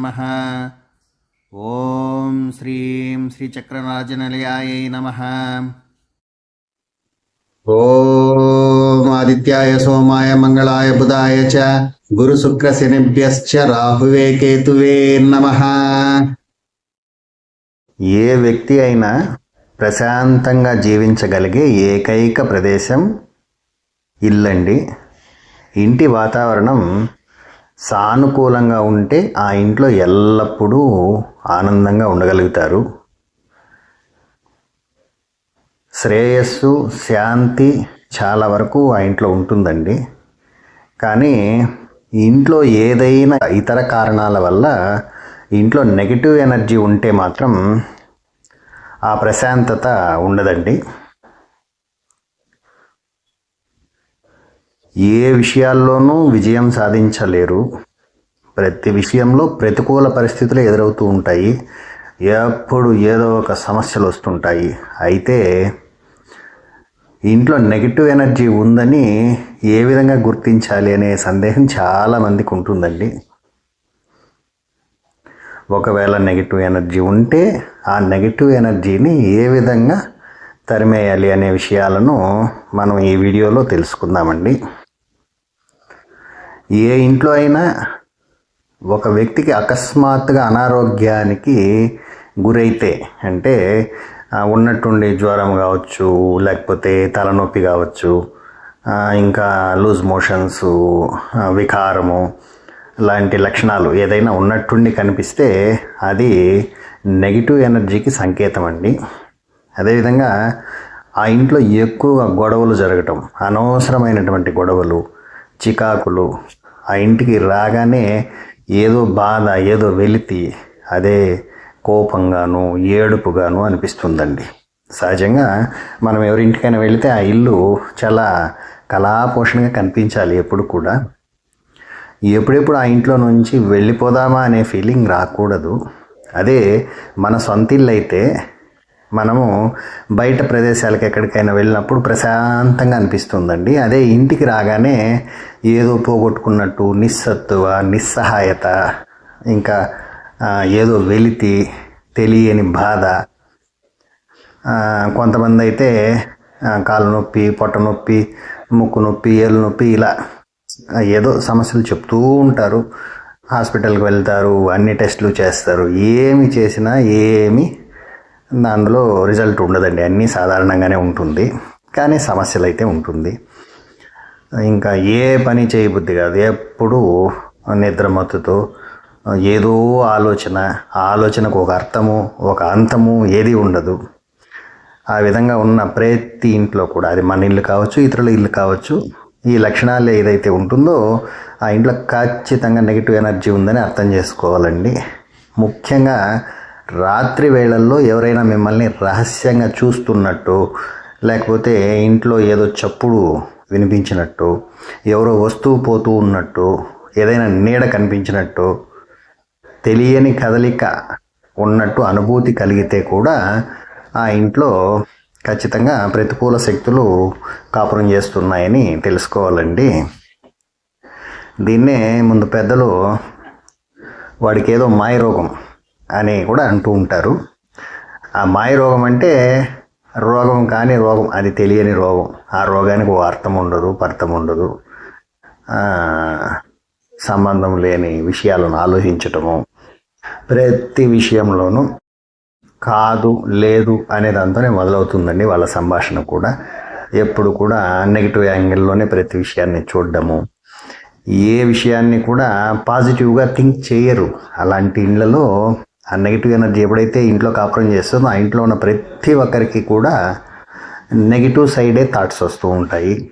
నమ ఓం శ్రీం శ్రీచక్రరాజనిలయాయ నమ ఓం ఆదిత్యాయ సోమాయ మంగళాయ బుధాయ చ గురు శుక్ర శనిభ్యశ్చ రాహువే కేతువే నమ ఏ వ్యక్తి అయినా ప్రశాంతంగా జీవించగలిగే ఏకైక ప్రదేశం ఇల్లండి. ఇంటి వాతావరణం సానుకూలంగా ఉంటే ఆ ఇంట్లో ఎల్లప్పుడూ ఆనందంగా ఉండగలుగుతారు. శ్రేయస్సు శాంతి చాలా వరకు ఆ ఇంట్లో ఉంటుందండి. కానీ ఇంట్లో ఏదైనా ఇతర కారణాల వల్ల ఇంట్లో నెగిటివ్ ఎనర్జీ ఉంటే మాత్రం ఆ ప్రశాంతత ఉండదండి. ఏ విషయాల్లోనూ విజయం సాధించలేరు. ప్రతి విషయంలో ప్రతికూల పరిస్థితులు ఎదురవుతూ ఉంటాయి. ఎప్పుడు ఏదో ఒక సమస్యలు వస్తుంటాయి. అయితే ఇంట్లో నెగిటివ్ ఎనర్జీ ఉందని ఏ విధంగా గుర్తించాలి అనే సందేహం చాలామందికి ఉంటుందండి. ఒకవేళ నెగిటివ్ ఎనర్జీ ఉంటే ఆ నెగిటివ్ ఎనర్జీని ఏ విధంగా తరిమేయాలి అనే విషయాలను మనం ఈ వీడియోలో తెలుసుకుందామండి. ఏ ఇంట్లో అయినా ఒక వ్యక్తికి అకస్మాత్తుగా అనారోగ్యానికి గురైతే అంటే ఉన్నట్టుండి జ్వరం కావచ్చు లేకపోతే తలనొప్పి కావచ్చు ఇంకా లూజ్ మోషన్స్ వికారము లాంటి లక్షణాలు ఏదైనా ఉన్నట్టుండి కనిపిస్తే అది నెగిటివ్ ఎనర్జీకి సంకేతం అండి అదేవిధంగా ఆ ఇంట్లో ఎక్కువ గొడవలు జరగటం అనవసరమైనటువంటి గొడవలు చికాకులు ఆ ఇంటికి రాగానే ఏదో బాధ ఏదో వెలితి అదే కోపంగాను ఏడుపుగాను అనిపిస్తుందండి. సహజంగా మనం ఎవరింటికైనా వెళితే ఆ ఇల్లు చాలా కళాపోషణగా కనిపించాలి ఎప్పుడు కూడా. ఎప్పుడెప్పుడు ఆ ఇంట్లో నుంచి వెళ్ళిపోదామా అనే ఫీలింగ్ రాకూడదు. అదే మన సొంత ఇల్లు అయితే మనము బయట ప్రదేశాలకు ఎక్కడికైనా వెళ్ళినప్పుడు ప్రశాంతంగా అనిపిస్తుందండి. అదే ఇంటికి రాగానే ఏదో పోగొట్టుకున్నట్టు నిస్సత్తువ నిస్సహాయత ఇంకా ఏదో వెలితి తెలియని బాధ. కొంతమంది అయితే కాళ్ళ నొప్పి పొట్ట నొప్పి ముక్కు నొప్పి ఏలు నొప్పి ఇలా ఏదో సమస్యలు చెప్తూ ఉంటారు. హాస్పిటల్కి వెళ్తారు అన్ని టెస్టులు చేస్తారు. ఏమి చేసినా ఏమి దానిలో రిజల్ట్ ఉండదండి. అన్నీ సాధారణంగానే ఉంటుంది. కానీ సమస్యలు అయితే ఉంటుంది. ఇంకా ఏ పని చేయబుద్ధి కాదు. ఎప్పుడూ నిద్రమత్తుతో ఏదో ఆలోచన ఆ ఆలోచనకు ఒక అర్థము ఒక అంతము ఏది ఉండదు. ఆ విధంగా ఉన్న ప్రతి ఇంట్లో కూడా అది మన ఇల్లు కావచ్చు ఇతరుల ఇల్లు కావచ్చు ఈ లక్షణాలు ఏదైతే ఉంటుందో ఆ ఇంట్లో ఖచ్చితంగా నెగిటివ్ ఎనర్జీ ఉందని అర్థం చేసుకోవాలండి. ముఖ్యంగా రాత్రి వేళల్లో ఎవరైనా మిమ్మల్ని రహస్యంగా చూస్తున్నట్టు లేకపోతే ఇంట్లో ఏదో చప్పుడు వినిపించినట్టు ఎవరో వస్తువు పోతూ ఉన్నట్టు ఏదైనా నీడ కనిపించినట్టు తెలియని కదలిక ఉన్నట్టు అనుభూతి కలిగితే కూడా ఆ ఇంట్లో ఖచ్చితంగా ప్రతికూల శక్తులు కాపురం చేస్తున్నాయని తెలుసుకోవాలండి. దీన్నే ముందు పెద్దలు వాడికి ఏదో మాయ రోగం అని కూడా అంటూ ఉంటారు. ఆ మాయ రోగం అంటే రోగం కాని రోగం అది తెలియని రోగం. ఆ రోగానికి ఓ అర్థం ఉండదు పర్థం ఉండదు. సంబంధం లేని విషయాలను ఆలోచించటము. ప్రతి విషయంలోనూ కాదు లేదు అనేదంతానే మొదలవుతుందండి వాళ్ళ సంభాషణ కూడా. ఎప్పుడు కూడా నెగిటివ్ యాంగిల్లోనే ప్రతి విషయాన్ని చూడడము. ఏ విషయాన్ని కూడా పాజిటివ్గా థింక్ చేయరు. అలాంటి ఇళ్ళలో ఆ నెగిటివ్ ఎనర్జీ ఎప్పుడైతే ఇంట్లో కాపురం చేస్తుందో ఆ ఇంట్లో ఉన్న ప్రతి ఒక్కరికి కూడా నెగిటివ్ సైడే థాట్స్ వస్తూ ఉంటాయి.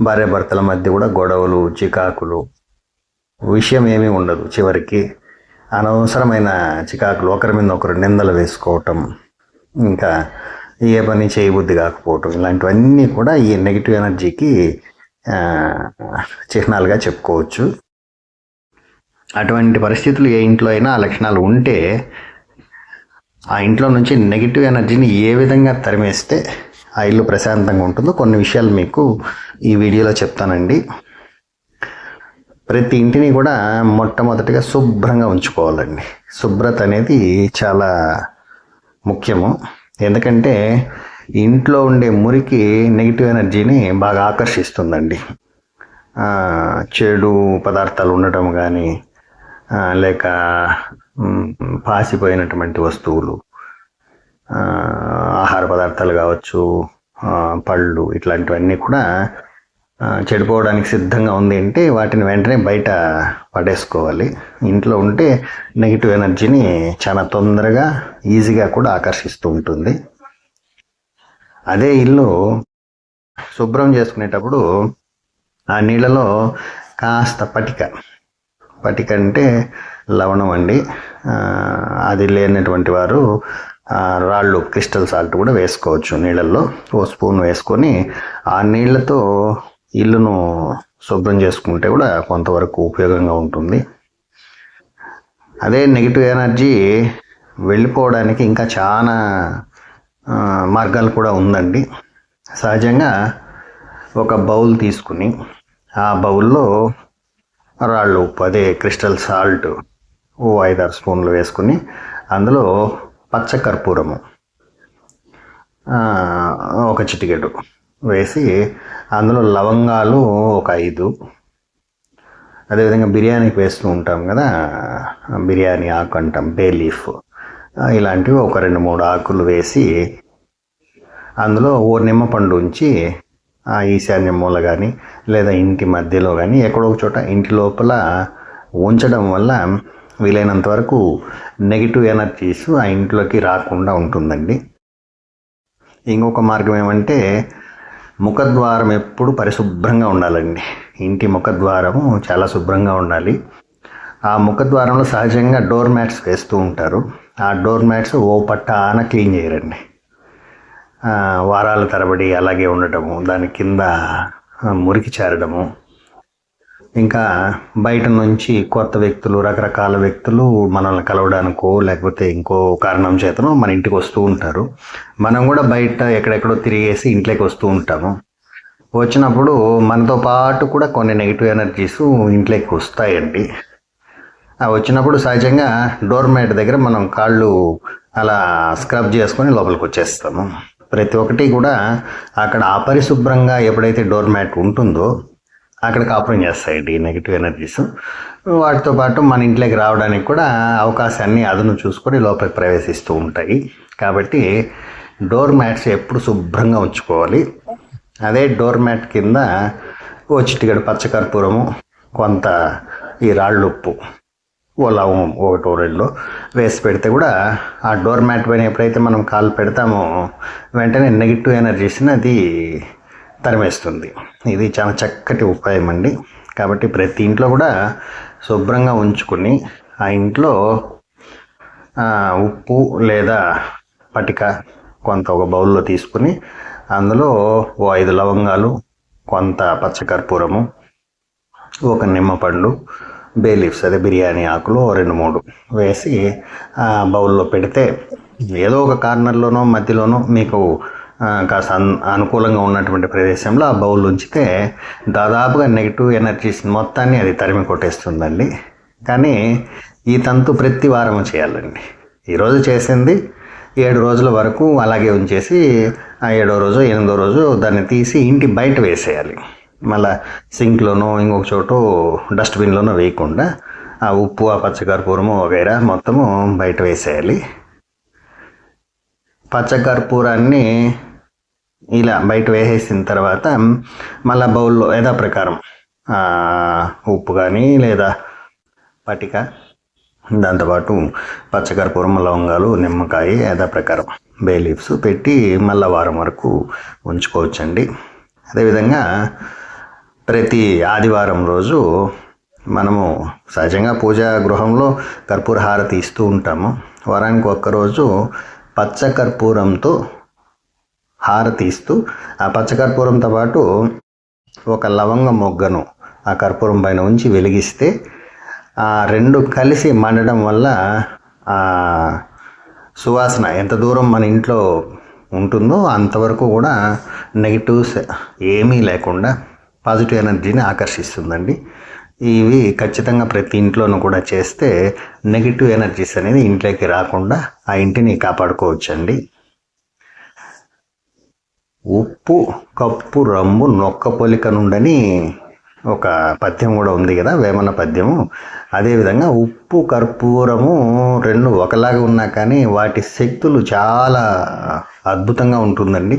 భార్యాభర్తల మధ్య కూడా గొడవలు చికాకులు. విషయం ఏమీ ఉండదు చివరికి. అనవసరమైన చికాకులు ఒకరి మీద ఒకరు నిందలు వేసుకోవటం ఇంకా ఏ పని చేయబుద్ధి కాకపోవటం ఇలాంటివన్నీ కూడా ఈ నెగిటివ్ ఎనర్జీకి చిహ్నాలుగా చెప్పుకోవచ్చు. అటువంటి పరిస్థితులు ఏ ఇంట్లో అయినా ఆ లక్షణాలు ఉంటే ఆ ఇంట్లో నుంచి నెగిటివ్ ఎనర్జీని ఏ విధంగా తరిమేస్తే ఆ ఇల్లు ప్రశాంతంగా ఉంటుందో కొన్ని విషయాలు మీకు ఈ వీడియోలో చెప్తానండి. ప్రతి ఇంటిని కూడా మొట్టమొదటిగా శుభ్రంగా ఉంచుకోవాలండి. శుభ్రత అనేది చాలా ముఖ్యము. ఎందుకంటే ఇంట్లో ఉండే మురికి నెగిటివ్ ఎనర్జీని బాగా ఆకర్షిస్తుందండి. చెడు పదార్థాలు ఉండటం కానీ లేక పాసిపోయినటువంటి వస్తువులు ఆహార పదార్థాలు కావచ్చు పళ్ళు ఇట్లాంటివన్నీ కూడా చెడిపోవడానికి సిద్ధంగా ఉంది అంటే వాటిని వెంటనే బయట పడేసుకోవాలి. ఇంట్లో ఉంటే నెగిటివ్ ఎనర్జీని చాలా తొందరగా ఈజీగా కూడా ఆకర్షిస్తూ ఉంటుంది. అదే ఇల్లు శుభ్రం చేసుకునేటప్పుడు ఆ నీళ్ళలో కాస్త పటిక పటిక అంటే లవణం అండి. అది లేనటువంటి వారు రాళ్ళు క్రిస్టల్ సాల్ట్ కూడా వేసుకోవచ్చు నీళ్ళల్లో. ఓ స్పూన్ వేసుకొని ఆ నీళ్ళతో ఇల్లును శుభ్రం చేసుకుంటే కూడా కొంతవరకు ఉపయోగంగా ఉంటుంది. అదే నెగిటివ్ ఎనర్జీ వెళ్ళిపోవడానికి ఇంకా చాలా మార్గాలు కూడా ఉందండి. సహజంగా ఒక బౌల్ తీసుకుని ఆ బౌల్లో రాళ్ళు ఉప్పు అదే క్రిస్టల్ సాల్ట్ ఓ ఐదారు స్పూన్లు వేసుకుని అందులో పచ్చకర్పూరము ఒక చిటికెడు వేసి అందులో లవంగాలు ఒక ఐదు. అదేవిధంగా బిర్యానీకి వేస్తూ ఉంటాం కదా బిర్యానీ ఆకు అంటాం బే లీఫ్. ఇలాంటివి ఒక రెండు మూడు ఆకులు వేసి అందులో ఓ నిమ్మపండు ఉంచి ఈశాన్య మూల కానీ లేదా ఇంటి మధ్యలో కానీ ఎక్కడో ఒక చోట ఇంటి లోపల ఉంచడం వల్ల వీలైనంత వరకు నెగిటివ్ ఎనర్జీస్ ఆ ఇంట్లోకి రాకుండా ఉంటుందండి. ఇంకొక మార్గం ఏమంటే ముఖద్వారం ఎప్పుడు పరిశుభ్రంగా ఉండాలండి. ఇంటి ముఖద్వారము చాలా శుభ్రంగా ఉండాలి. ఆ ముఖద్వారంలో సహజంగా డోర్ మ్యాట్స్ వేస్తూ ఉంటారు. ఆ డోర్ మ్యాట్స్ ఓ పట్ట ఆన క్లీన్ చేయరండి. వారాల తరబడి అలాగే ఉండటము దాని కింద మురికి చేరడము. ఇంకా బయట నుంచి కొత్త వ్యక్తులు రకరకాల వ్యక్తులు మనల్ని కలవడానికో లేకపోతే ఇంకో కారణం చేతనో మన ఇంటికి వస్తూ ఉంటారు. మనం కూడా బయట ఎక్కడెక్కడో తిరిగేసి ఇంట్లోకి వస్తూ ఉంటాము. వచ్చినప్పుడు మనతో పాటు కూడా కొన్ని నెగిటివ్ ఎనర్జీస్ ఇంట్లోకి వస్తాయండి. వచ్చినప్పుడు సహజంగా డోర్ మ్యాట్ దగ్గర మనం కాళ్ళు అలా స్క్రబ్ చేసుకొని లోపలికి వచ్చేస్తాము. ప్రతి ఒక్కటి కూడా అక్కడ అపరిశుభ్రంగా ఎప్పుడైతే డోర్ మ్యాట్ ఉంటుందో అక్కడ కాపురం చేస్తాయండి నెగిటివ్ ఎనర్జీస్ వాటితో పాటు మన ఇంట్లోకి రావడానికి కూడా అవకాశాన్ని అదను చూసుకొని లోపలికి ప్రవేశిస్తూ ఉంటాయి. కాబట్టి డోర్ మ్యాట్స్ ఎప్పుడు శుభ్రంగా ఉంచుకోవాలి. అదే డోర్ మ్యాట్ కింద ఓ చిటికెడు పచ్చకర్పూరము కొంత ఈ రాళ్ళు ఉప్పు ఓ లవం ఒకటో రెండు వేసి పెడితే కూడా ఆ డోర్ మ్యాట్ పైన ఎప్పుడైతే మనం కాలు పెడతామో వెంటనే నెగిటివ్ ఎనర్జీస్ని అది తరిమేస్తుంది. ఇది చాలా చక్కటి ఉపాయం అండి. కాబట్టి ప్రతి ఇంట్లో కూడా శుభ్రంగా ఉంచుకుని ఆ ఇంట్లో ఉప్పు లేదా పటిక కొంత ఒక బౌల్లో తీసుకుని అందులో ఓ ఐదు లవంగాలు కొంత పచ్చకర్పూరము ఒక నిమ్మపండు బే లీవ్స్ అదే బిర్యానీ ఆకులు రెండు మూడు వేసి ఆ బౌల్లో పెడితే ఏదో ఒక కార్నర్లోనో మధ్యలోనో మీకు కాస్త అన్- అనుకూలంగా ఉన్నటువంటి ప్రదేశంలో ఆ బౌల్ ఉంచితే దాదాపుగా నెగిటివ్ ఎనర్జీస్ మొత్తాన్ని అది తరిమి కొట్టేస్తుందండి. కానీ ఈ తంతు ప్రతి వారం చేయాలండి. ఈరోజు చేసింది ఏడు రోజుల వరకు అలాగే ఉంచేసి ఆ ఏడో రోజు ఎనిమిదో రోజు దాన్ని తీసి ఇంటి బయట వేసేయాలి. మళ్ళా సింక్లోనో ఇంకొక చోటు డస్ట్బిన్లోనో వేయకుండా ఆ ఉప్పు ఆ పచ్చకర్పూరము వగైరా మొత్తము బయట వేసేయాలి. పచ్చకర్పూరాన్ని ఇలా బయట వేసేసిన తర్వాత మళ్ళా బౌల్లో యథా ప్రకారం ఉప్పు కానీ లేదా పటిక దాంతోపాటు పచ్చకర్పూరం లవంగాలు నిమ్మకాయ యథా ప్రకారం బే లీవ్స్ పెట్టి మళ్ళా వారం వరకు ఉంచుకోవచ్చండి. అదేవిధంగా ప్రతి ఆదివారం రోజు మనము సహజంగా పూజా గృహంలో కర్పూర హారతి ఇస్తూ ఉంటాము. వారానికి ఒక్కరోజు పచ్చ కర్పూరంతో హారతి ఇస్తూ ఆ పచ్చకర్పూరంతో పాటు ఒక లవంగ మొగ్గను ఆ కర్పూరం పైన ఉంచి వెలిగిస్తే ఆ రెండు కలిసి మండడం వల్ల ఆ సువాసన ఎంత దూరం మన ఇంట్లో ఉంటుందో అంతవరకు కూడా నెగిటివ్స్ ఏమీ లేకుండా పాజిటివ్ ఎనర్జీని ఆకర్షిస్తుందండి. ఇవి ఖచ్చితంగా ప్రతి ఇంట్లోనూ కూడా చేస్తే నెగిటివ్ ఎనర్జీస్ అనేది ఇంట్లోకి రాకుండా ఆ ఇంటిని కాపాడుకోవచ్చండి. ఉప్పు కప్పు రమ్ము నొక్క పొలిక నుండని ఒక పద్యం కూడా ఉంది కదా వేమన పద్యము. అదేవిధంగా ఉప్పు కర్పూరము రెండు ఒకలాగా ఉన్నా కానీ వాటి శక్తులు చాలా అద్భుతంగా ఉంటుందండి.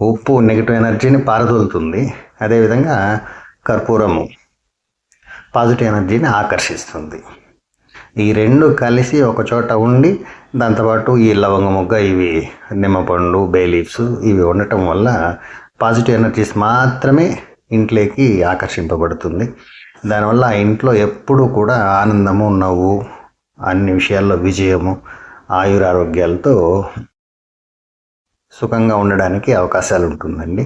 ఉప్పు నెగిటివ్ ఎనర్జీని పారదోలుతుంది. అదేవిధంగా కర్పూరము పాజిటివ్ ఎనర్జీని ఆకర్షిస్తుంది. ఈ రెండు కలిసి ఒక చోట ఉండి దాంతోపాటు ఈ లవంగ మొగ్గ ఇవి నిమ్మపండు బే లీవ్స్ ఇవి ఉండటం వల్ల పాజిటివ్ ఎనర్జీస్ మాత్రమే ఇంట్లోకి ఆకర్షింపబడుతుంది. దానివల్ల ఆ ఇంట్లో ఎప్పుడూ కూడా ఆనందము నవ్వు అన్ని విషయాల్లో విజయము ఆయురారోగ్యాలతో సుఖంగా ఉండడానికి అవకాశాలు ఉంటుందండి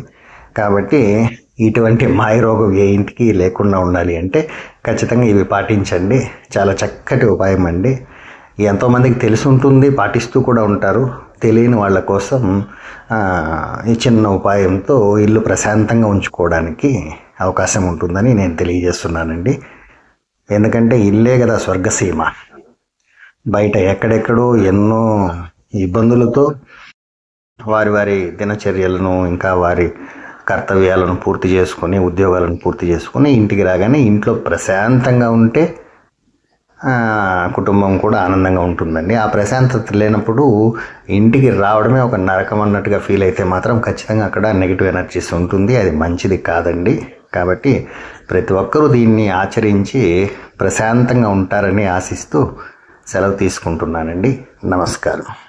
కాబట్టి ఇటువంటి మాయరోగం ఏ ఇంటికి లేకుండా ఉండాలి అంటే ఖచ్చితంగా ఇవి పాటించండి. చాలా చక్కటి ఉపాయం అండి. ఎంతోమందికి తెలిసి ఉంటుంది పాటిస్తూ కూడా ఉంటారు. తెలియని వాళ్ళ కోసం ఈ చిన్న ఉపాయంతో ఇల్లు ప్రశాంతంగా ఉంచుకోవడానికి అవకాశం ఉంటుందని నేను తెలియజేస్తున్నానండి. ఎందుకంటే ఇల్లే కదా స్వర్గసీమ. బయట ఎక్కడెక్కడో ఎన్నో ఇబ్బందులతో వారి వారి దినచర్యలను ఇంకా వారి కర్తవ్యాలను పూర్తి చేసుకొని ఉద్యోగాలను పూర్తి చేసుకొని ఇంటికి రాగానే ఇంట్లో ప్రశాంతంగా ఉంటే కుటుంబం కూడా ఆనందంగా ఉంటుందండి. ఆ ప్రశాంతత లేనప్పుడు ఇంటికి రావడమే ఒక నరకం అన్నట్టుగా ఫీల్ అయితే మాత్రం ఖచ్చితంగా అక్కడ నెగిటివ్ ఎనర్జీస్ ఉంటుంది. అది మంచిది కాదండి. కాబట్టి ప్రతి ఒక్కరూ దీన్ని ఆచరించి ప్రశాంతంగా ఉంటారని ఆశిస్తూ సెలవు తీసుకుంటున్నానండి. నమస్కారం.